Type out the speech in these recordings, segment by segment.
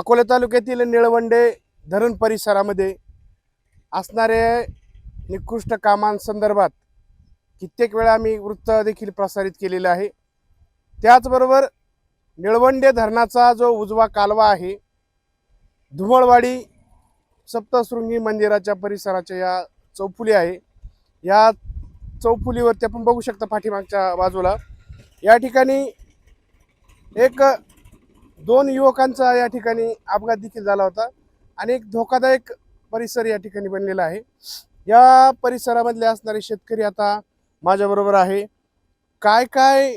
अकोला तालुक्यातील निळवंडे धरण परिसरामध्ये असणाऱ्या निकृष्ट कामांसंदर्भात कित्येक वेळा आम्ही वृत्त देखील प्रसारित केलेलं आहे. त्याचबरोबर निळवंडे धरणाचा जो उजवा कालवा आहे धुमळवाडी सप्तशृंगी मंदिराच्या परिसराच्या या चौफुली आहे. या चौफुलीवरती आपण बघू शकता पाठीमागच्या बाजूला. या ठिकाणी एक दोन युवकांचा या ठिकाणी अपघात देखील झाला होता आणि एक धोकादायक परिसर या ठिकाणी बनलेला आहे. या परिसरामधले असणारे शेतकरी आता माझ्याबरोबर आहे. काय काय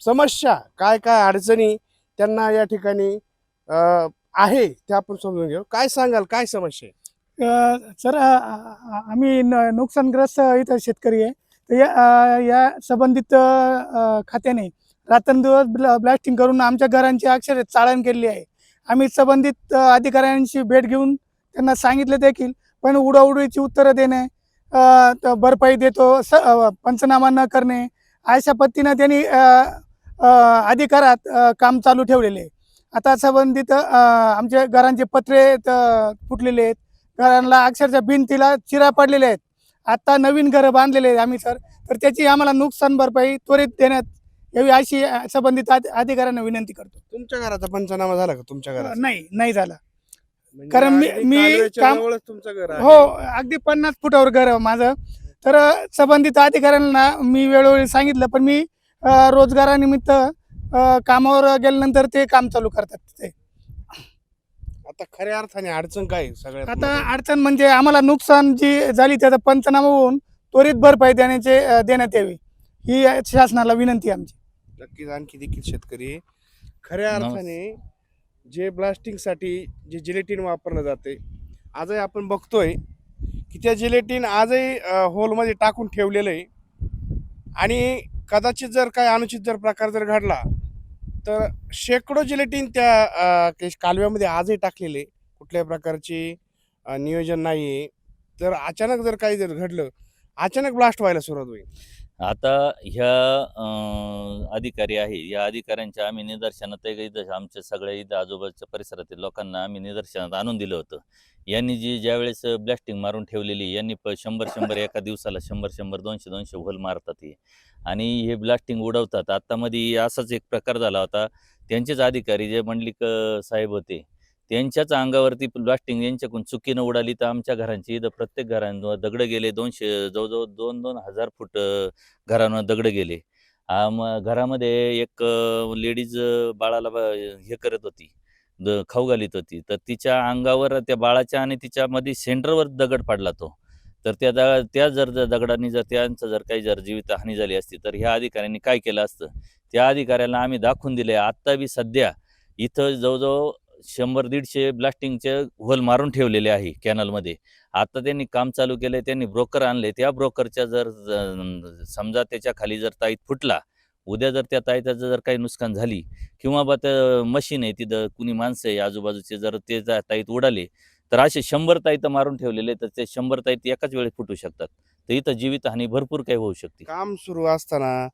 समस्या काय काय अडचणी त्यांना या ठिकाणी आहे त्या आपण समजून घेऊ. काय सांगाल? काय समस्या आहे? सर आम्ही न- नुकसानग्रस्त इथं शेतकरी आहे. तर या या संबंधित खात्याने रात्रंदिवस ब्ला ब्लास्टिंग करून आमच्या घरांची अक्षर चाळण केलेली आहे. आम्ही संबंधित अधिकाऱ्यांशी भेट घेऊन त्यांना सांगितले देखील पण उडाउडीची उत्तरं देणे भरपाई देतो स पंचनामा न करणे अशा पद्धतीनं त्यांनी अधिकारात काम चालू ठेवलेले आहे. आता संबंधित आमच्या घरांचे पत्रे फुटलेले आहेत. घरांना अक्षरशः भिंतीला चिरा पडलेल्या आहेत. आत्ता नवीन घरं बांधलेले आहेत आम्ही सर. तर त्याची आम्हाला नुकसान भरपाई त्वरित देण्यात यावी अशी संबंधित अधि- अधिकाऱ्यांना विनंती करतो. तुमच्या घराचा पंचनामा झाला का तुमच्या घरात नाही नाही झाला. कारण मी- मी काम- तुमचं घर आहे. हो अगदी पन्नास फुटावर घर आहे माझं. तर अ, संबंधित अधिकाऱ्यांना मी वेळोवेळी सांगितलं पण मी अ, रोजगारानिमित्त अ, कामावर गेल्यानंतर ते काम चालू करतात ते. आता खऱ्या अर्थाने अडचण काय आहे सगळ्यात आता मोठी? अडचण म्हणजे आम्हाला नुकसान जी झाली त्याचा पंचनामा होऊन त्वरित भरपाई देण्याचे अ, देण्यात यावी. ही शासनाला विनंती आहे आमची. नक्कीच आणखी देखील शेतकरी खऱ्या अर्थाने जे ब्लास्टिंगसाठी जे जिलेटिन वापरलं जाते आजही आपण बघतोय की त्या जिलेटिन आजही होलमध्ये टाकून ठेवलेलं आहे. आणि कदाचित जर काय अनुचित जर प्रकार जर घडला तर शेकडो जिलेटिन त्या कालव्यामध्ये आजही टाकलेले कुठल्याही प्रकारची नियोजन नाही आहे तर अचानक जर काही जर घडलं अचानक ब्लास्ट व्हायला सुरुवात होईल. आता ह्या अधिकारी आहे. या अधिकाऱ्यांच्या आम्ही निदर्शनात एक इथं आमच्या सगळ्या इथं आजूबाजूच्या परिसरातील लोकांना आम्ही निदर्शनात आणून दिलं होतं. यांनी जी ज्यावेळेस ब्लॅस्टिंग मारून ठेवलेली यांनी प शंभर शंभर एका दिवसाला शंभर शंभर दोनशे दोनशे होल मारतात हे. आणि हे ब्लास्टिंग उडवतात. आत्तामध्ये असाच एक प्रकार झाला होता. त्यांचेच अधिकारी जे मंडलिक साहेब होते त्यांच्याच अंगावरती ब्लास्टिंग यांच्याकडून चुकीनं उडाली तर आमच्या घरांची इथं प्रत्येक घरांवर दगड गेले. दोनशे जवळजवळ दोन दोन हजार फूट घरांवर दगड गेले. घरामध्ये एक लेडीज बाळाला ब- हे करत होती. द खाऊ घालीत होती. तर तिच्या अंगावर त्या बाळाच्या आणि तिच्यामध्ये सेंटरवर दगड पडला तो. तर त्या द त्या जर दगडांनी जर त्यांचं जर काही जर जीवितहानी झाली असती तर ह्या अधिकाऱ्यांनी काय केलं असतं? त्या अधिकाऱ्याला आम्ही दाखवून दिले. आत्ता बी सध्या इथं जवळजवळ शंभर दीडशे ब्लास्टिंगचे होल मारून ठेवलेले आहे कॅनलमध्ये आता त्यांनी काम चालू केलंय त्यांनी ब्रोकर आणले. त्या ब्रोकरच्या जर समजा त्याच्याखाली जर ताईत फुटला उद्या जर त्या ताईताचं जर काही नुकसान झाली किंवा बा त्या मशीन आहे तिथं कुणी माणसं आहे आजूबाजूचे जर ते ताईत उडाले तर असे शंभर ताईत मारून ठेवलेले तर ते शंभर ताईत एकाच वेळेस फुटू शकतात. तर इथं जीवितहानी भरपूर काही होऊ शकते. काम सुरू असताना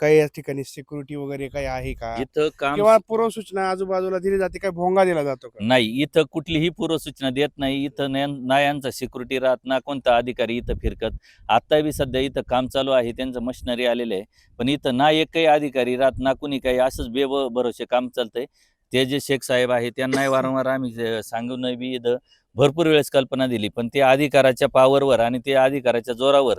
काही या ठिकाणी सिक्युरिटी वगैरे काही आहे का? इथं काम किंवा पूर्वसूचना आजूबाजूला दिली जाते काय भोंगा दिला जातो का? नाही इथं कुठलीही पूर्वसूचना देत नाही. इथं ना ना यांचा सिक्युरिटी राहत ना कोणता अधिकारी इथं फिरकत. आता बी सध्या इथं काम चालू आहे त्यांचं मशिनरी आलेलं आहे. पण इथं ना एकही अधिकारी राहत ना कुणी काही असंच बेब भरोसे काम चालतंय. ते जे शेख साहेब आहे त्यांनाही वारंवार आम्ही जे सांगून बी भरपूर वेळेस कल्पना दिली. पण ते अधिकाराच्या पावरवर आणि ते अधिकाराच्या जोरावर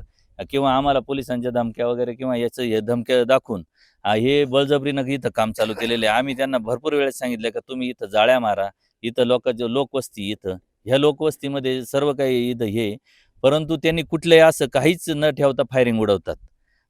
किंवा आम्हाला पोलिसांच्या धमक्या वगैरे किंवा याचं हे धमक्या दाखवून हे बळजबरीनं इथं काम चालू केलेले आहे. आम्ही त्यांना भरपूर वेळेस सांगितलं का तुम्ही इथं जाळ्या मारा इथं लोकांच्या लोकवस्ती इथं ह्या लोकवस्तीमध्ये सर्व काही इथं हे परंतु त्यांनी कुठलंही असं काहीच न ठेवता फायरिंग उडवतात.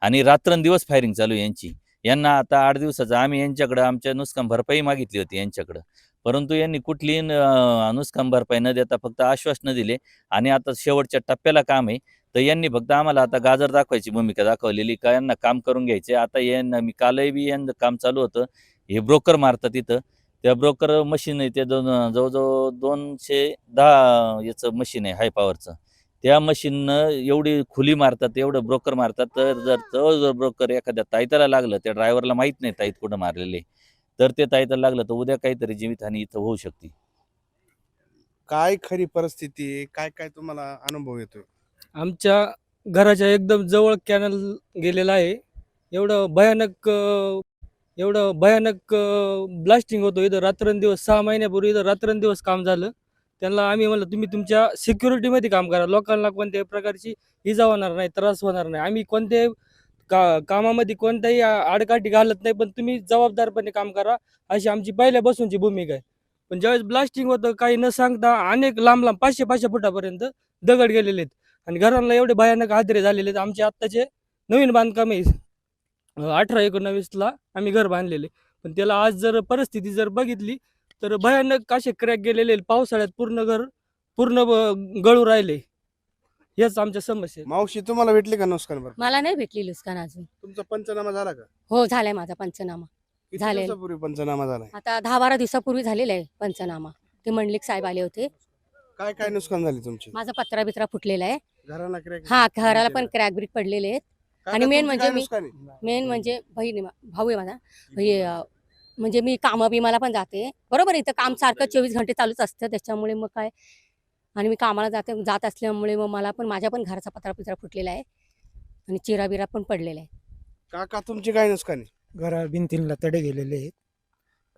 आणि रात्रंदिवस फायरिंग चालू यांची. यांना आता आठ दिवसाचं आम्ही यांच्याकडं आमच्या नुकसान भरपाई मागितली होती यांच्याकडं. परंतु यांनी कुठलीही नुकसान भरपाई न देता फक्त आश्वासनं दिले आणि आता शेवटच्या टप्प्याला काम आहे. तर यांनी फक्त आम्हाला आता गाजर दाखवायची भूमिका दाखवलेली का यांना काम करून घ्यायचे. आता यांना मी कालही बी यांचं काम चालू होतं. हे ब्रोकर मारतात तिथं त्या ब्रोकर मशीन आहे ते दोन जवळजवळ दोनशे दहा याचं मशीन आहे हाय पॉवरचं. त्या मशीननं एवढी खुली मारतात एवढं ब्रोकर मारतात तर जर तो जर ब्रोकर एखाद्या ताईताला लागलं त्या ड्रायव्हरला माहीत नाही ताईत कुठं मारलेले. तर ते तायतर लागलं तर उद्या काहीतरी जीवितहानी इथं होऊ शकते. काय खरी परिस्थिती आहे? काय काय तुम्हाला अनुभव येतोय? आमच्या घराच्या एकदम जवळ कॅनल गेलेला आहे. एवढं भयानक अं, एवढं भयानक ब्लास्टिंग होतो. इथं रात्रंदिवस सहा महिन्यापूर्वी इथं रात्रंदिवस काम झालं. त्यांना आम्ही म्हणलं तुम्ही तुमच्या सिक्युरिटीमध्ये काम करा. लोकांना कोणत्याही प्रकारची इजा होणार नाही त्रास होणार नाही. आम्ही कोणत्याही का कामामध्ये कोणत्याही आडकाठी घालत नाही पण तुम्ही जबाबदारपणे काम करा. अशी आमची पहिल्या बसूनची भूमिका आहे. पण ज्यावेळेस ब्लास्टिंग होतं काही न सांगता अनेक लांब लांब पाचशे पाचशे फुटापर्यंत दगड गेलेले आहेत. आणि घरांना एवढे भयानक हादरे झालेले आहेत. आमचे आत्ताचे नवीन बांधकाम आहे. अठरा एकोणावीसला आम्ही घर बांधलेले. पण त्याला आज जर परिस्थिती जर बघितली तर भयानक असे क्रॅक गेलेले. पावसाळ्यात पूर्ण घर पूर्ण गळू राहिले. हेच आमच्या समस्या आहेत. मावशी तुम्हाला भेटली का नुकसान भरपाई मला नाही भेटली लुस्कान अजून. तुमचा पंचनामा झाला का? हो झालाय माझा पंचनामा. किती झालेलं. दिवसापूर्वी पंचनामा झाला? आता दहा बारा दिवसापूर्वी झालेला आहे पंचनामा. ते मंडलिक साहेब आले होते. काय काय नुकसान झाले तुमचे? माझा पत्रा बित्रा फुटलेला आहे. घराला crack हा झाले? घराला पण क्रॅक ब्रिक पडलेले आहेत. काय आणि main तुमचं म्हणजे मी-? मेन म्हणजे बहीण आहे मा- भाऊ आहे माझा. हे, अं, म्हणजे मी कामं बिमाला पण जाते. बरोबर आहे, इथं काम सारखं चोवीस घंटे चालूच असतं त्याच्यामुळे मग काय? आणि मी कामाला जाते जात असल्यामुळे मग मला पण माझ्या पण घराचा पत्रा पित्रा फुटलेला आहे आणि चिरा बिरा पण पडलेला आहे. काका तुमचे काय नुकसान? आहे घरा भिंतींना तडे गेलेले आहेत.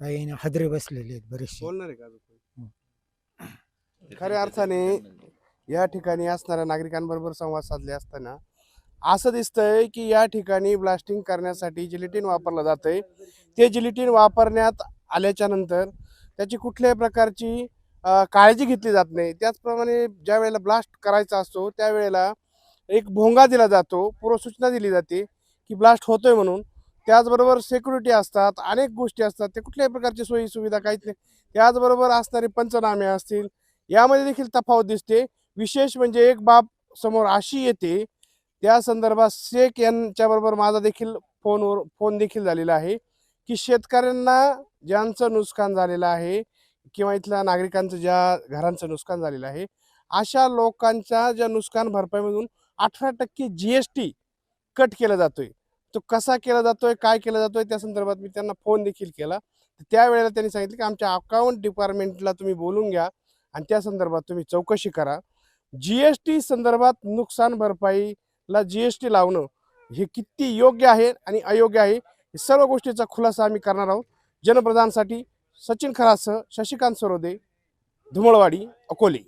काही हादरे बसलेले आहेत बरेचसे. बोलणार आहे का अजून कोणी? खऱ्या अर्थाने या ठिकाणी असणाऱ्या नागरिकांबरोबर संवाद साधले असताना असं दिसतंय की या ठिकाणी ब्लास्टिंग करण्यासाठी जिलिटीन वापरलं जातंय. ते जिलिटीन वापरण्यात आल्याच्यानंतर त्याची कुठल्याही प्रकारची काळजी घेतली जात नाही. त्याचप्रमाणे ज्या वेळेला ब्लास्ट करायचा असतो त्यावेळेला एक भोंगा दिला जातो पूर्वसूचना दिली जाते की ब्लास्ट होतोय म्हणून. त्याचबरोबर सेक्युरिटी असतात अनेक गोष्टी असतात ते कुठल्याही प्रकारची सोयी सुविधा काहीच नाही. त्याचबरोबर असणारे पंचनामे असतील यामध्ये देखील तफावत दिसते. विशेष म्हणजे एक बाब समोर अशी येते त्या संदर्भात शेख यांच्याबरोबर माझा देखील फोनवर फोन देखील झालेला आहे की शेतकऱ्यांना ज्यांचं नुकसान झालेलं आहे किंवा इथल्या नागरिकांचं ज्या घरांचं नुकसान झालेलं आहे अशा लोकांच्या ज्या नुकसान भरपाईमधून अठरा टक्के जी एस टी कट केला जातोय. तो कसा केला जातोय काय केला जातोय त्या संदर्भात मी त्यांना फोन देखील केला. त्यावेळेला त्यांनी सांगितलं की आमच्या अकाउंट डिपार्टमेंटला तुम्ही बोलून घ्या आणि त्या संदर्भात तुम्ही चौकशी करा. जी एस टी संदर्भात नुकसान भरपाई ला जी एस टी लावणं हे किती योग्य आहे आणि अयोग्य आहे हे सर्व गोष्टीचा खुलासा आम्ही करणार आहोत. जनप्रधानसाठी सचिन खरासह शशिकांत सरोदे धुमळवाडी अकोले.